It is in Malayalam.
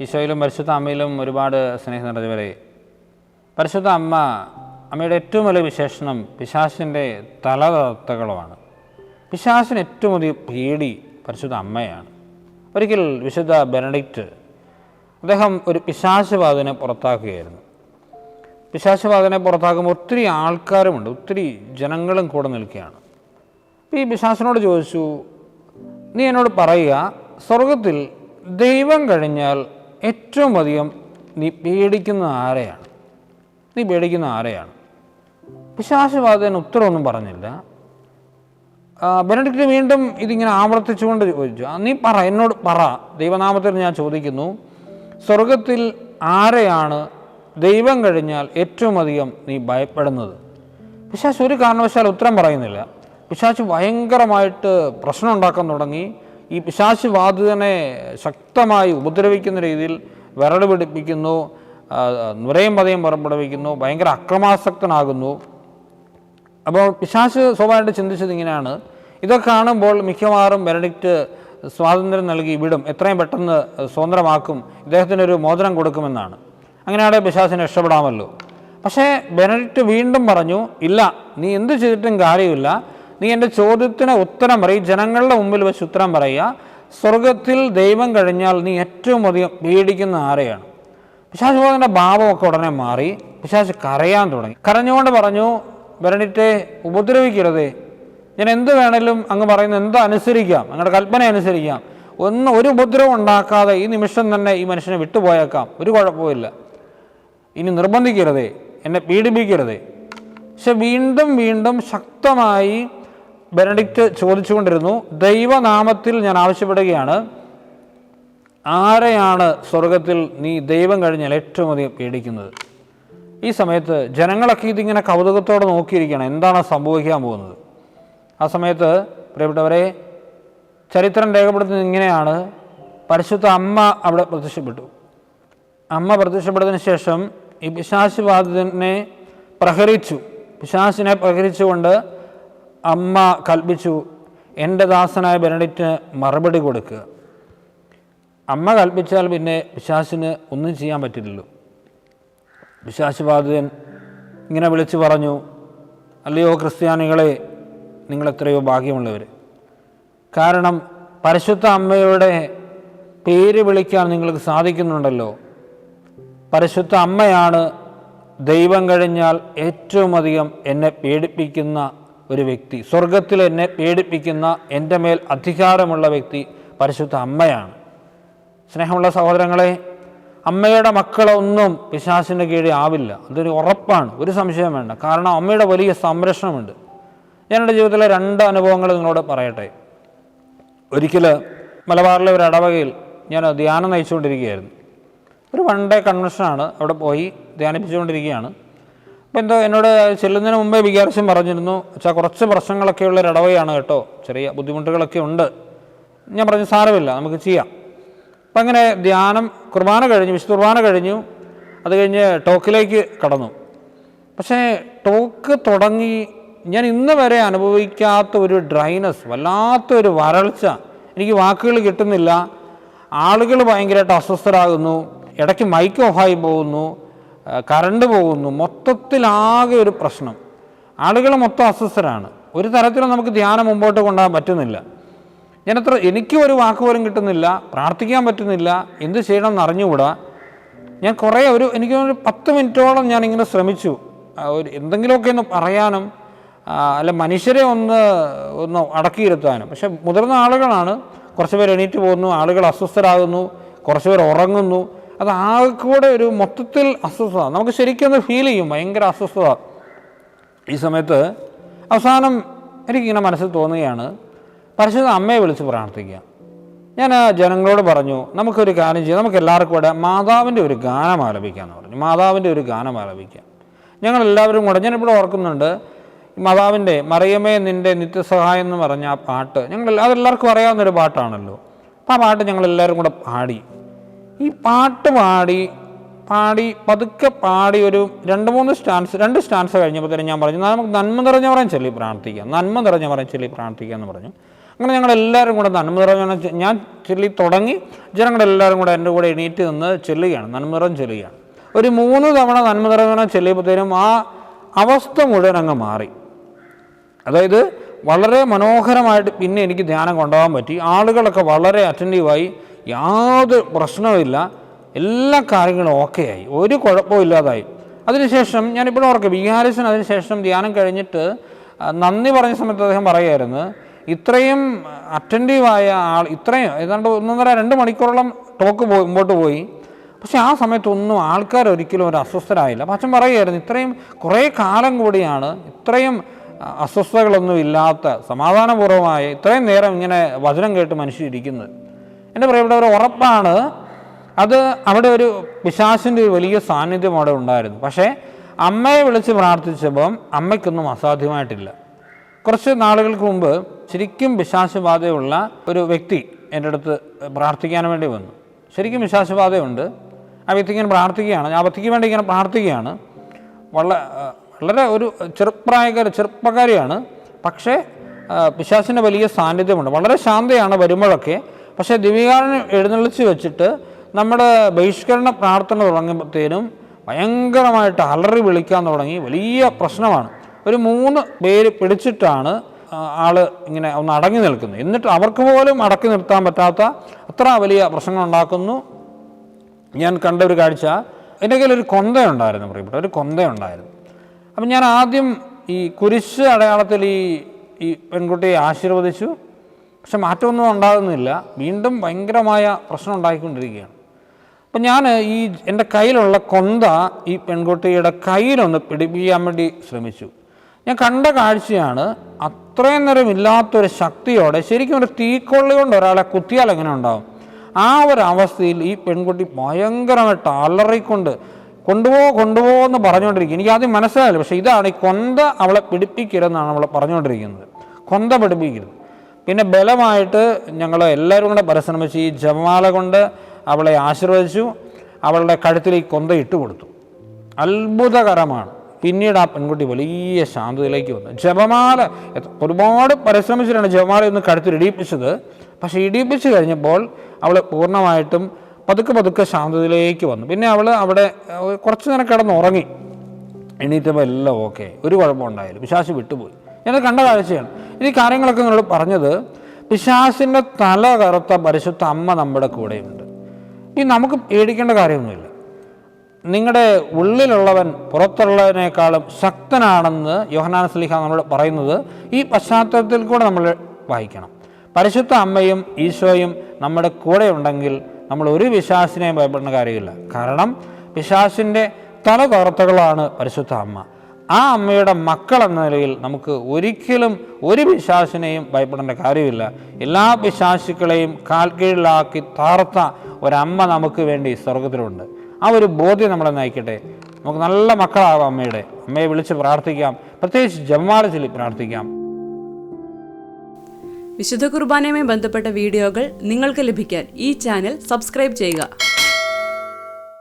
ഈശോയിലും പരിശുദ്ധ അമ്മയിലും ഒരുപാട് സ്നേഹം നിറഞ്ഞവരെ പരിശുദ്ധ അമ്മ അമ്മയുടെ ഏറ്റവും വലിയ വിശേഷണം പിശാസിന്റെ തലതത്തകളുമാണ് പിശാസിന് ഏറ്റവും അധികം പേടി പരിശുദ്ധ അമ്മയാണ്. ഒരിക്കൽ വിശുദ്ധ ബെനഡിക്റ്റ് അദ്ദേഹം ഒരു പിശാശുബാധനെ പുറത്താക്കുകയായിരുന്നു. പിശാശുബാധനെ പുറത്താക്കുമ്പോൾ ഒത്തിരി ആൾക്കാരുമുണ്ട് ഒത്തിരി ജനങ്ങളും കൂടെ നിൽക്കുകയാണ്. ഈ പിശാസിനോട് ചോദിച്ചു നീ എന്നോട് പറയുക സ്വർഗത്തിൽ ദൈവം കഴിഞ്ഞാൽ ഏറ്റവും അധികം നീ പേടിക്കുന്ന ആരെയാണ്? നീ പേടിക്കുന്ന ആരെയാണ്? പിശാശുബാധന് ഉത്തരവൊന്നും പറഞ്ഞില്ല. ബെനഡിക്റ്റ് വീണ്ടും ഇതിങ്ങനെ ആവർത്തിച്ചുകൊണ്ട് ചോദിച്ചു. നീ പറ എന്നോട് പറ. ദൈവനാമത്തിൽ ഞാൻ ചോദിക്കുന്നു സ്വർഗത്തിൽ ആരെയാണ് ദൈവം കഴിഞ്ഞാൽ ഏറ്റവും അധികം നീ ഭയപ്പെടുന്നത്? പിശാശ് ഒരു കാരണവശാൽ ഉത്തരം പറയുന്നില്ല. പിശാച്ച് ഭയങ്കരമായിട്ട് പ്രശ്നം ഉണ്ടാക്കാൻ തുടങ്ങി. ഈ പിശാശി ബാധിതനെ ശക്തമായി ഉപദ്രവിക്കുന്ന രീതിയിൽ വിരട് പിടിപ്പിക്കുന്നു നുരയും പതയും പുറപ്പെടുവിക്കുന്നു ഭയങ്കര അക്രമാസക്തനാകുന്നു. അപ്പോൾ പിശാശ് സ്വാഭാവികമായിട്ട് ചിന്തിച്ചത് ഇങ്ങനെയാണ്. ഇതൊക്കെ കാണുമ്പോൾ മിക്കവാറും ബെനഡിക്റ്റ് സ്വാതന്ത്ര്യം നൽകി വിടും. എത്രയും പെട്ടെന്ന് സ്വതന്ത്രമാക്കും. ഇദ്ദേഹത്തിനൊരു മോചനം കൊടുക്കുമെന്നാണ്. അങ്ങനെയാണെങ്കിൽ പിശാസിന് രക്ഷപ്പെടാമല്ലോ. പക്ഷേ ബെനഡിക്റ്റ് വീണ്ടും പറഞ്ഞു ഇല്ല നീ എന്ത് ചെയ്തിട്ടും കാര്യമില്ല. നീ എന്റെ ചോദ്യത്തിന് ഉത്തരം പറയും. ജനങ്ങളുടെ മുമ്പിൽ വെച്ച് ഉത്തരം പറയുക. സ്വർഗത്തിൽ ദൈവം കഴിഞ്ഞാൽ നീ ഏറ്റവും അധികം പേടിക്കുന്ന ആരെയാണ്? പിശാശ് ബോധന്റെ ഭാവമൊക്കെ ഉടനെ മാറി. പിശാശ് കരയാൻ തുടങ്ങി. കരഞ്ഞുകൊണ്ട് പറഞ്ഞു ബെനഡിറ്റെ ഉപദ്രവിക്കരുതേ. ഞാൻ എന്ത് വേണേലും അങ്ങ് പറയുന്ന എന്തോ അനുസരിക്കാം. അങ്ങയുടെ കൽപ്പന അനുസരിക്കാം. ഒന്ന് ഒരു ഉപദ്രവം ഉണ്ടാക്കാതെ ഈ നിമിഷം തന്നെ ഈ മനുഷ്യനെ വിട്ടുപോയേക്കാം. ഒരു കുഴപ്പമില്ല ഇനി നിർബന്ധിക്കരുതേ. എന്നെ പീഡിപ്പിക്കരുതേ. പക്ഷെ വീണ്ടും വീണ്ടും ശക്തമായി ബെനഡിക്റ്റ് ചോദിച്ചുകൊണ്ടിരുന്നു ദൈവനാമത്തിൽ ഞാൻ ആവശ്യപ്പെടുകയാണ്. ആരെയാണ് സ്വർഗത്തിൽ നീ ദൈവം കഴിഞ്ഞാൽ ഏറ്റവും അധികം പേടിക്കുന്നത്? ഈ സമയത്ത് ജനങ്ങളൊക്കെ ഇതിങ്ങനെ കൗതുകത്തോടെ നോക്കിയിരിക്കണം എന്താണ് സംഭവിക്കാൻ പോകുന്നത്? ആ സമയത്ത് പ്രിയപ്പെട്ടവരെ ചരിത്രം രേഖപ്പെടുത്തുന്നത് ഇങ്ങനെയാണ്. പരിശുദ്ധ അമ്മ അവിടെ പ്രത്യക്ഷപ്പെട്ടു. അമ്മ പ്രത്യക്ഷപ്പെട്ടതിന് ശേഷം ഈ പിശാശ് ബാധിതനെ പ്രഹരിച്ചു. പിശാശിനെ പ്രഹരിച്ചുകൊണ്ട് അമ്മ കൽപ്പിച്ചു എന്റെ ദാസനായ ബെനഡിറ്റിന് മറുപടി കൊടുക്കുക അമ്മ കൽപ്പിച്ചാൽ പിന്നെ പിശാശിന് ഒന്നും ചെയ്യാൻ പറ്റില്ലല്ലോ. പിശാശുബാധിതൻ ഇങ്ങനെ വിളിച്ചു പറഞ്ഞു അല്ലയോ ക്രിസ്ത്യാനികളെ നിങ്ങൾ എത്രയോ ഭാഗ്യമുള്ളവർ കാരണം പരിശുദ്ധ അമ്മയുടെ പേര് വിളിക്കാൻ നിങ്ങൾക്ക് സാധിക്കുന്നുണ്ടല്ലോ. പരിശുദ്ധ അമ്മയാണ് ദൈവം കഴിഞ്ഞാൽ ഏറ്റവും അധികം എന്നെ പേടിപ്പിക്കുന്ന ഒരു വ്യക്തി. സ്വർഗത്തിൽ എന്നെ പേടിപ്പിക്കുന്ന എന്റെ മേൽ അധികാരമുള്ള വ്യക്തി പരിശുദ്ധ അമ്മയാണ്. സ്നേഹമുള്ള സഹോദരങ്ങളെ അമ്മയുടെ മക്കളൊന്നും പിശാസിന്റെ കീഴിൽ ആവില്ല. അതൊരു ഉറപ്പാണ്. ഒരു സംശയം വേണ്ട. കാരണം അമ്മയുടെ വലിയ സംരക്ഷണമുണ്ട്. ഞാൻ എന്റെ ജീവിതത്തിലെ രണ്ട് അനുഭവങ്ങൾ നിങ്ങളോട് പറയട്ടെ. ഒരിക്കൽ മലബാറിലെ ഒരു ഇടവകയിൽ ഞാൻ ധ്യാനം നയിച്ചുകൊണ്ടിരിക്കുകയായിരുന്നു. ഒരു വൺ ഡേ കൺവെൻഷനാണ് അവിടെ പോയി ധ്യാനിപ്പിച്ചുകൊണ്ടിരിക്കുകയാണ്. അപ്പോൾ എന്തോ എന്നോട് ചെല്ലുന്നതിന് മുമ്പേ വികാരിച്ചും പറഞ്ഞിരുന്നു വെച്ചാൽ കുറച്ച് പ്രശ്നങ്ങളൊക്കെ ഉള്ള ഒരു ഇടവകയാണ് കേട്ടോ ചെറിയ ബുദ്ധിമുട്ടുകളൊക്കെ ഉണ്ട്. ഞാൻ പറഞ്ഞു സാരമില്ല നമുക്ക് ചെയ്യാം. അപ്പം അങ്ങനെ ധ്യാനം കുർബാന കഴിഞ്ഞു വിശുദ്ധ കുർബാന കഴിഞ്ഞു. അത് കഴിഞ്ഞ് ടോക്കിലേക്ക് കടന്നു. പക്ഷേ ടോക്ക് തുടങ്ങി ഞാൻ ഇന്ന് വരെ അനുഭവിക്കാത്ത ഒരു ഡ്രൈനസ് വല്ലാത്തൊരു വരൾച്ച. എനിക്ക് വാക്കുകൾ കിട്ടുന്നില്ല. ആളുകൾ ഭയങ്കരമായിട്ട് അസ്വസ്ഥരാകുന്നു. ഇടയ്ക്ക് മൈക്ക് ഓഫായി പോകുന്നു. കറണ്ട് പോകുന്നു. മൊത്തത്തിലാകെ ഒരു പ്രശ്നം. ആളുകൾ മൊത്തം അസ്വസ്ഥരാണ്. ഒരു തരത്തിലും നമുക്ക് ധ്യാനം മുമ്പോട്ട് കൊണ്ടുപോകാൻ പറ്റുന്നില്ല. ഞാനത്ര എനിക്കും ഒരു വാക്ക് പോലും കിട്ടുന്നില്ല. പ്രാർത്ഥിക്കാൻ പറ്റുന്നില്ല. എന്ത് ചെയ്യണമെന്ന് അറിഞ്ഞുകൂടാ. ഞാൻ കുറേ ഒരു എനിക്ക് ഒരു പത്ത് മിനിറ്റോളം ഞാനിങ്ങനെ ശ്രമിച്ചു. ഒരു എന്തെങ്കിലുമൊക്കെ ഒന്ന് പറയാനും അല്ല മനുഷ്യരെ ഒന്ന് ഒന്ന് അടക്കിയിരുത്താനും. പക്ഷെ മുതിർന്ന ആളുകളാണ്. കുറച്ച് പേർ എണീറ്റ് പോകുന്നു. ആളുകൾ അസ്വസ്ഥരാകുന്നു. കുറച്ച് പേർ ഉറങ്ങുന്നു. അത് ആകെക്കൂടെ കൂടെ ഒരു മൊത്തത്തിൽ അസ്വസ്ഥത. നമുക്ക് ശരിക്കും ഒന്ന് ഫീൽ ചെയ്യും. ഭയങ്കര അസ്വസ്ഥത. ഈ സമയത്ത് അവസാനം എനിക്കിങ്ങനെ മനസ്സിൽ തോന്നുകയാണ് പരിശുദ്ധ അമ്മയെ വിളിച്ച് പ്രാർത്ഥിക്കുക. ഞാൻ ആ ജനങ്ങളോട് പറഞ്ഞു നമുക്കൊരു കാര്യം ചെയ്യാം. നമുക്ക് എല്ലാവർക്കും കൂടെ മാതാവിന്റെ ഒരു ഗാനം ആലപിക്കാമെന്ന് പറഞ്ഞു. മാതാവിന്റെ ഒരു ഗാനം ആലപിക്കാം. ഞങ്ങളെല്ലാവരും കൂടെ ഞാനിവിടെ ഓർക്കുന്നുണ്ട് മാതാവിന്റെ മറിയമേ നിന്റെ നിത്യസഹായം എന്ന് പറഞ്ഞ ആ പാട്ട്. ഞങ്ങൾ അതെല്ലാവർക്കും അറിയാവുന്നൊരു പാട്ടാണല്ലോ. അപ്പോൾ ആ പാട്ട് ഞങ്ങളെല്ലാവരും കൂടെ പാടി. ഈ പാട്ട് പാടി പാടി പതുക്കെ പാടി ഒരു രണ്ട് മൂന്ന് സ്റ്റാൻസ് രണ്ട് സ്റ്റാൻസ് കഴിഞ്ഞപ്പോൾ തന്നെ ഞാൻ പറഞ്ഞു "എന്നാ നമുക്ക് നന്മ നിറഞ്ഞ പറയാൻ ചൊല്ലി പ്രാർത്ഥിക്കാം നന്മ നിറഞ്ഞ പറയാൻ ചൊല്ലി പ്രാർത്ഥിക്കുക എന്ന് പറഞ്ഞു. അങ്ങനെ ഞങ്ങളെല്ലാവരും കൂടെ നന്മ നിറഞ്ഞ ഞാൻ ചൊല്ലി തുടങ്ങി ജനങ്ങളെല്ലാവരും കൂടെ എന്റെ കൂടെ എണീറ്റ് നിന്ന് ചൊല്ലുകയാണ് നന്മ നിറം ചൊല്ലുകയാണ്. ഒരു മൂന്ന് തവണ നന്മ നിറഞ്ഞ ചൊല്ലിയപ്പോഴത്തേനും ആ അവസ്ഥ മുഴുവൻ അങ്ങ് മാറി. അതായത് വളരെ മനോഹരമായിട്ട് പിന്നെ എനിക്ക് ധ്യാനം കൊണ്ടുപോകാൻ പറ്റി. ആളുകളൊക്കെ വളരെ അറ്റന്റീവായി യാതൊരു പ്രശ്നവുമില്ല. എല്ലാ കാര്യങ്ങളും ഓക്കെ ആയി ഒരു കുഴപ്പവും ഇല്ലാതായി. അതിനുശേഷം ഞാനിപ്പോഴും ഓർക്കുക വിഹാരിസൻ അതിനുശേഷം ധ്യാനം കഴിഞ്ഞിട്ട് നന്ദി പറഞ്ഞ സമയത്ത് അദ്ദേഹം പറയുമായിരുന്നു ഇത്രയും അറ്റന്റീവായ ആൾ ഇത്രയും ഏതാണ്ട് ഒന്നൊന്നര രണ്ട് മണിക്കൂറോളം ടോക്ക് പോയി മുമ്പോട്ട് പോയി. പക്ഷേ ആ സമയത്തൊന്നും ആൾക്കാർ ഒരിക്കലും ഒരു അസ്വസ്ഥരായില്ല. അപ്പം അച്ഛൻ പറയുമായിരുന്നു ഇത്രയും കുറേ കാലം കൂടിയാണ് ഇത്രയും അസ്വസ്ഥതകളൊന്നും ഇല്ലാത്ത സമാധാനപൂർവമായ ഇത്രയും നേരം ഇങ്ങനെ വചനം കേട്ട് മനുഷ്യർ ഇരിക്കുന്നത് എന്റെ പ്രിയപ്പെട്ടവർ ഉറപ്പാണ്. അത് അവിടെ ഒരു പിശാസിന്റെ ഒരു വലിയ സാന്നിധ്യം അവിടെ ഉണ്ടായിരുന്നു. പക്ഷേ അമ്മയെ വിളിച്ച് പ്രാർത്ഥിച്ചപ്പം അമ്മയ്ക്കൊന്നും അസാധ്യമായിട്ടില്ല. കുറച്ച് നാളുകൾക്ക് മുമ്പ് ശരിക്കും വിശ്വാസബാധയുള്ള ഒരു വ്യക്തി എന്റെ അടുത്ത് പ്രാർത്ഥിക്കാൻ വേണ്ടി വന്നു. ശരിക്കും വിശ്വാസബാധയുണ്ട് ആ വ്യക്തി ഇങ്ങനെ പ്രാർത്ഥിക്കുകയാണ്. ആ വ്യക്തിക്ക് വേണ്ടി ഇങ്ങനെ പ്രാർത്ഥിക്കുകയാണ്. വളരെ വളരെ ഒരു ചെറുപ്രായക്കാരി ചെറുപ്പക്കാരിയാണ്. പക്ഷേ പിശാസിന്റെ വലിയ സാന്നിധ്യമുണ്ട്. വളരെ ശാന്തയാണ് വരുമ്പോഴൊക്കെ. പക്ഷേ ദിവികാരനെ എഴുന്നള്ളിച്ച് വെച്ചിട്ട് നമ്മുടെ ബഹിഷ്കരണ പ്രാർത്ഥന തുടങ്ങുമ്പോഴത്തേനും ഭയങ്കരമായിട്ട് അലറി വിളിക്കാൻ തുടങ്ങി. വലിയ പ്രശ്നമാണ്. ഒരു മൂന്ന് പേര് പിടിച്ചിട്ടാണ് ആൾ ഇങ്ങനെ ഒന്ന് അടങ്ങി നിൽക്കുന്നത്. എന്നിട്ട് അവർക്ക് പോലും അടക്കി നിർത്താൻ പറ്റാത്ത അത്ര വലിയ പ്രശ്നങ്ങൾ ഉണ്ടാക്കുന്നു ഞാൻ കണ്ട ഒരു കാഴ്ച. എന്റെ കയ്യിൽ ഒരു കൊന്തയുണ്ടായിരുന്നു പ്രിയപ്പെട്ട ഒരു കൊന്തയുണ്ടായിരുന്നു. അപ്പം ഞാൻ ആദ്യം ഈ കുരിശ് അടയാളത്തിൽ ഈ ഈ പെൺകുട്ടിയെ ആശീർവദിച്ചു. പക്ഷെ മാറ്റമൊന്നും ഉണ്ടാകുന്നില്ല. വീണ്ടും ഭയങ്കരമായ പ്രശ്നം ഉണ്ടായിക്കൊണ്ടിരിക്കുകയാണ്. അപ്പം ഞാൻ ഈ എന്റെ കയ്യിലുള്ള കൊന്ത ഈ പെൺകുട്ടിയുടെ കയ്യിലൊന്ന് പിടിപ്പിക്കാൻ വേണ്ടി ശ്രമിച്ചു. ഞാൻ കണ്ട കാഴ്ചയാണ് അത്രയും നേരം ഇല്ലാത്തൊരു ശക്തിയോടെ ശരിക്കും ഒരു തീക്കൊള്ളി കൊണ്ട് ഒരാളെ കുത്തിയാൽ എങ്ങനെ ഉണ്ടാവും? ആ ഒരു അവസ്ഥയിൽ ഈ പെൺകുട്ടി ഭയങ്കരമായിട്ട് അലറിക്കൊണ്ട് കൊണ്ടുപോ കൊണ്ടുപോ എന്ന് പറഞ്ഞുകൊണ്ടിരിക്കും എനിക്ക് ആദ്യം മനസ്സിലായില്ല. പക്ഷേ ഇതാണ് ഈ കൊന്ത അവളെ പിടിപ്പിക്കരുതെന്നാണ് അവളെ പറഞ്ഞുകൊണ്ടിരിക്കുന്നത്. കൊന്ത പിടിപ്പിക്കരുത്. പിന്നെ ബലമായിട്ട് ഞങ്ങൾ എല്ലാവരും കൂടെ പരിശ്രമിച്ച് ഈ ജപമാല കൊണ്ട് അവളെ ആശീർവദിച്ചു അവളുടെ കഴുത്തിൽ ഈ കൊന്ത ഇട്ട് കൊടുത്തു. അത്ഭുതകരമാണ്. പിന്നീട് ആ പെൺകുട്ടി വലിയ ശാന്തതയിലേക്ക് വന്നു. ജപമാല ഒരുപാട് പരിശ്രമിച്ചിട്ടാണ് ജപമാല ഒന്ന് കഴുത്തിൽ ഇടിയിപ്പിച്ചത്. പക്ഷേ ഇടിയിപ്പിച്ച് കഴിഞ്ഞപ്പോൾ അവൾ പൂർണമായിട്ടും പതുക്കെ പതുക്കെ ശാന്തതയിലേക്ക് വന്നു. പിന്നെ അവൾ അവിടെ കുറച്ച് നേരം കിടന്ന് ഉറങ്ങി എണീറ്റപ്പോൾ എല്ലാം ഓക്കെ ഒരു കുഴപ്പമുണ്ടായാലും വിശ്വാസി വിട്ടുപോയി. ഞാനത് കണ്ട കാഴ്ചയാണ് ഈ കാര്യങ്ങളൊക്കെ നിങ്ങളോട് പറഞ്ഞത് പിശാസിന്റെ തല കറുത്ത പരിശുദ്ധ അമ്മ നമ്മുടെ കൂടെയുണ്ട്. ഈ നമുക്ക് പേടിക്കേണ്ട കാര്യമൊന്നുമില്ല. നിങ്ങളുടെ ഉള്ളിലുള്ളവൻ പുറത്തുള്ളതിനേക്കാളും ശക്തനാണെന്ന് യോഹനാൻ സ്ലിഹ നമ്മളോട് പറയുന്നത് ഈ പശ്ചാത്തലത്തിൽ കൂടെ നമ്മൾ വായിക്കണം. പരിശുദ്ധ അമ്മയും ഈശോയും നമ്മുടെ കൂടെ ഉണ്ടെങ്കിൽ നമ്മൾ ഒരു വിശ്വാസിനെയും ഭയപ്പെടുന്ന കാര്യമില്ല. കാരണം പിശാസിന്റെ തല തോർത്തകളാണ് പരിശുദ്ധ അമ്മ. ആ അമ്മയുടെ മക്കൾ എന്ന നിലയിൽ നമുക്ക് ഒരിക്കലും ഒരു പിശാസിനെയും ഭയപ്പെടേണ്ട കാര്യമില്ല. എല്ലാ പിശാശുക്കളെയും കാൽ കീഴിലാക്കി താർത്ത ഒരമ്മ നമുക്ക് വേണ്ടി സ്വർഗത്തിലുണ്ട് ആ ഒരു ബോധ്യം നമ്മളെ നയിക്കട്ടെ നമുക്ക് നല്ല മക്കളാകാം അമ്മയുടെ. അമ്മയെ വിളിച്ച് പ്രാർത്ഥിക്കാം. പ്രത്യേകിച്ച് ജമ്മാട് ചൊല്ലി പ്രാർത്ഥിക്കാം. വിശുദ്ധ കുർബാനയുമായി ബന്ധപ്പെട്ട വീഡിയോകൾ നിങ്ങൾക്ക് ലഭിക്കാൻ ഈ ചാനൽ സബ്സ്ക്രൈബ് ചെയ്യുക.